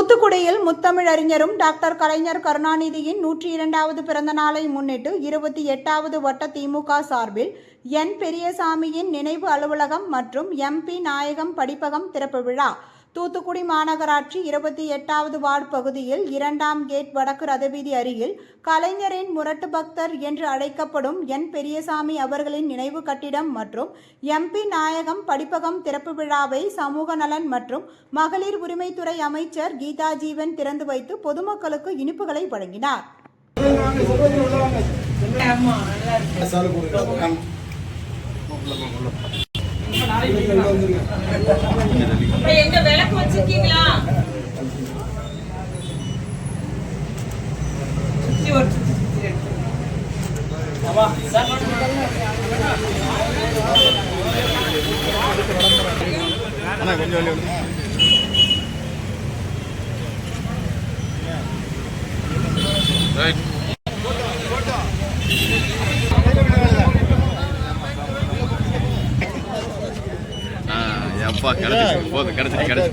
தூத்துக்குடியில் முத்தமிழறிஞரும் டாக்டர் கலைஞர் கருணாநிதியின் நூற்றி இரண்டாவது பிறந்த நாளை முன்னிட்டு இருபத்தி எட்டாவது வட்ட திமுக சார்பில் என் பெரியசாமியின் நினைவு அலுவலகம் மற்றும் எம்பி நாயகம் படிப்பகம் திறப்பு விழா. தூத்துக்குடி மாநகராட்சி இருபத்தி எட்டாவது வார்டு பகுதியில் இரண்டாம் கேட் வடக்கு ரதவீதி அருகில் கலைஞரின் முரட்டு பக்தர் என்று அழைக்கப்படும் என் பெரியசாமி அவர்களின் நினைவு கட்டிடம் மற்றும் எம்பி நாயகம் படிப்பகம் திறப்பு விழாவை சமூக நலன் மற்றும் மகளிர் உரிமைத்துறை அமைச்சர் கீதா ஜீவன் திறந்து வைத்து பொதுமக்களுக்கு இனிப்புகளை வழங்கினார். இப்ப எங்க விளக்கு வச்சிருக்கீங்களா சுத்தி ஒரு சுத்தி சுத்தி எடுத்து. அண்ணா கொஞ்சம் வெளியே வந்து ரைட் ஆ எப்பா கிடைச்சிச்சு போதும் கிடைச்சிச்சு கிடைச்சிச்சு